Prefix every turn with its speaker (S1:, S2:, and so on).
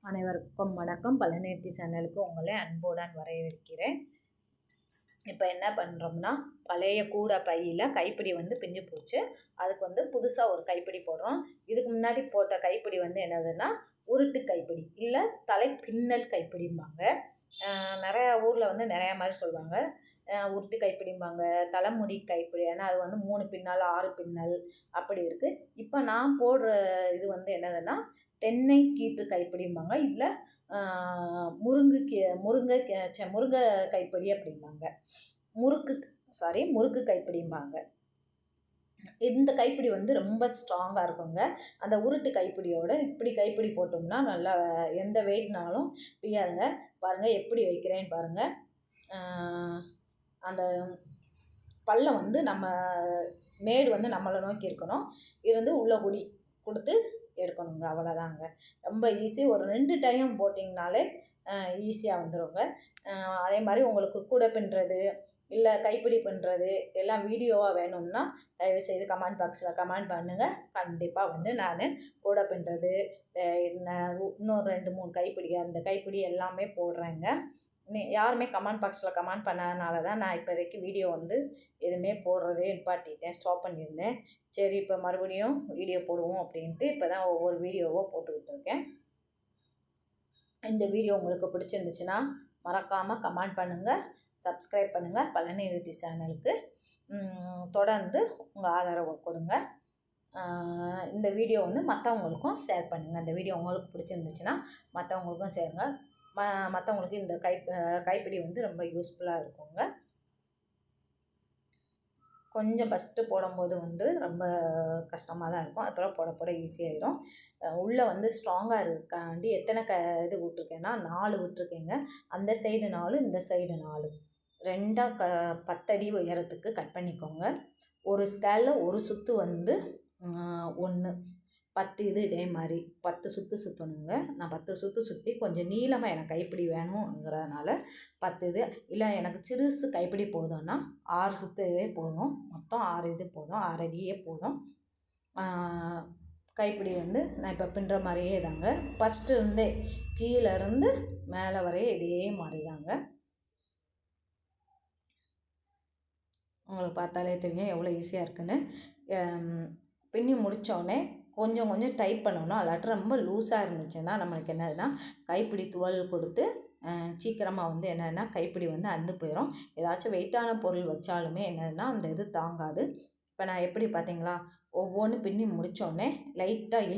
S1: அனைவருக்கும் வணக்கம். பழனிர்த்தி சேனலுக்கு உங்களை அன்புடன் வரவேற்கிறேன். இப்போ என்ன பண்ணுறோம்னா பழைய கூடை பையில் கைப்பிடி வந்து பிஞ்சு போச்சு. அதுக்கு வந்து புதுசாக ஒரு கைப்பிடி போடுறோம். இதுக்கு முன்னாடி போட்ட கைப்பிடி வந்து என்னதுன்னா உருட்டு கைப்பிடி இல்லை தலை பின்னல் கைப்பிடிம்பாங்க நிறையா ஊரில் வந்து நிறையா மாதிரி சொல்லுவாங்க. உருட்டு கைப்பிடிம்பாங்க தலைமுடி கைப்பிடி ஏன்னா அது வந்து மூணு பின்னல் ஆறு பின்னல் அப்படி இருக்குது இப்போ நான் போடுற இது வந்து என்னதுன்னா தென்னை கீற்று கைப்பிடிம்பாங்க. இல்லை முருங்கு கீ முருங்கை சே முருங்கை கைப்பிடி அப்படிம்பாங்க. முறுக்கு சாரி முறுக்கு கைப்பிடிம்பாங்க. இந்த கைப்பிடி வந்து ரொம்ப ஸ்ட்ராங்காக இருக்குங்க. அந்த உருட்டு கைப்பிடியோட இப்படி கைப்பிடி போட்டோம்னா நல்லா எந்த வெயிட்னாலும் பிரியாதுங்க பாருங்கள் எப்படி வைக்கிறேன்னு பாருங்கள் அந்த பள்ளம் வந்து நம்ம மேடு வந்து நம்மளை நோக்கி இருக்கணும். இருந்து உள்ள குடி கொடுத்து எடுக்கணுங்க அவ்வளோதாங்க ரொம்ப ஈஸி ஒரு ரெண்டு டைம் போட்டிங்கனாலே ஈஸியாக வந்துடுங்க அதே மாதிரி உங்களுக்கு கூட பின்னுறது இல்லை கைப்பிடி பண்ணுறது எல்லாம் வீடியோவாக வேணும்னா தயவுசெய்து கமெண்ட் பாக்ஸில் கமெண்ட் பண்ணுங்கள் கண்டிப்பாக வந்து நான் கூட பின்னுறது. இன்னும் ரெண்டு மூணு கைப்பிடி அந்த கைப்பிடி எல்லாமே போடுறேங்க. யாருமே கமெண்ட் பாக்ஸில் கமெண்ட் பண்ணாதனால தான் நான் இப்போதைக்கு வீடியோ வந்து எதுவுமே போடுறதே நிப்பாட்டிட்டேன் ஸ்டாப் பண்ணியிருந்தேன். சரி இப்போ மறுபடியும் வீடியோ போடுவோம் அப்படின்ட்டு இப்போ தான் ஒவ்வொரு வீடியோவாக போட்டுக்கிட்டு இருக்கேன். இந்த வீடியோ உங்களுக்கு பிடிச்சிருந்துச்சுன்னா மறக்காமல் கமெண்ட் பண்ணுங்கள் சப்ஸ்கிரைப் பண்ணுங்கள் பழனி நிறுத்தி சேனலுக்கு தொடர்ந்து உங்கள் ஆதரவு கொடுங்க. இந்த வீடியோ வந்து மற்றவங்களுக்கும் ஷேர் பண்ணுங்கள் இந்த வீடியோ உங்களுக்கு பிடிச்சிருந்துச்சுன்னா மற்றவங்களுக்கும் சேருங்க ம மற்றவங்களுக்கு இந்த கை கைப்பிடி வந்து ரொம்ப யூஸ்ஃபுல்லாக இருக்குங்க. கொஞ்சம் ஃபஸ்ட்டு போடும்போது வந்து ரொம்ப கஷ்டமாக தான் இருக்கும். அப்புறம் போட போட ஈஸியாகிடும் உள்ளே வந்து ஸ்ட்ராங்காக இருக்காண்டி எத்தனை க இது விட்ருக்கேன்னா நாலு விட்ருக்கேங்க அந்த சைடு நாலு இந்த சைடு நாலு. ரெண்டாக க பத்தடி உயரத்துக்கு கட் பண்ணிக்கோங்க. ஒரு ஸ்கேலில் ஒரு சுற்று வந்து ஒன்று பத்து இது இதே மாதிரி. பத்து சுற்று சுற்றணுங்க நான் பத்து சுற்று சுற்றி கொஞ்சம் நீளமாக எனக்கு கைப்பிடி வேணுங்கிறதுனால பத்து இது. இல்லை எனக்கு சிறுசு கைப்பிடி போதும்னா ஆறு சுற்றவே போதும். மொத்தம் ஆறு இது போதும். ஆறு அடியே போதும். கைப்பிடி வந்து நான் இப்போ பின்னுற மாதிரியே தாங்க ஃபஸ்ட்டு இருந்தே கீழேருந்து மேலே வரைய இதே மாதிரி தாங்க உங்களுக்கு பார்த்தாலே தெரியும் எவ்வளோ ஈஸியாக இருக்குன்னு. பின்னி முடித்தோடனே கொஞ்சம் கொஞ்சம் டைப் பண்ணணும். அல்லாட்டி ரொம்ப லூஸாக இருந்துச்சுன்னா நம்மளுக்கு என்னதுன்னா கைப்பிடி துவல் கொடுத்து சீக்கிரமாக வந்து என்னதுன்னா கைப்பிடி வந்து அந்து போயிடும் ஏதாச்சும் வெயிட்டான பொருள் வச்சாலுமே என்னதுன்னா அந்த இது தாங்காது. இப்போ நான் எப்படி பார்த்தீங்களா ஒவ்வொன்று பின்னி முடித்தோடனே லைட்டாக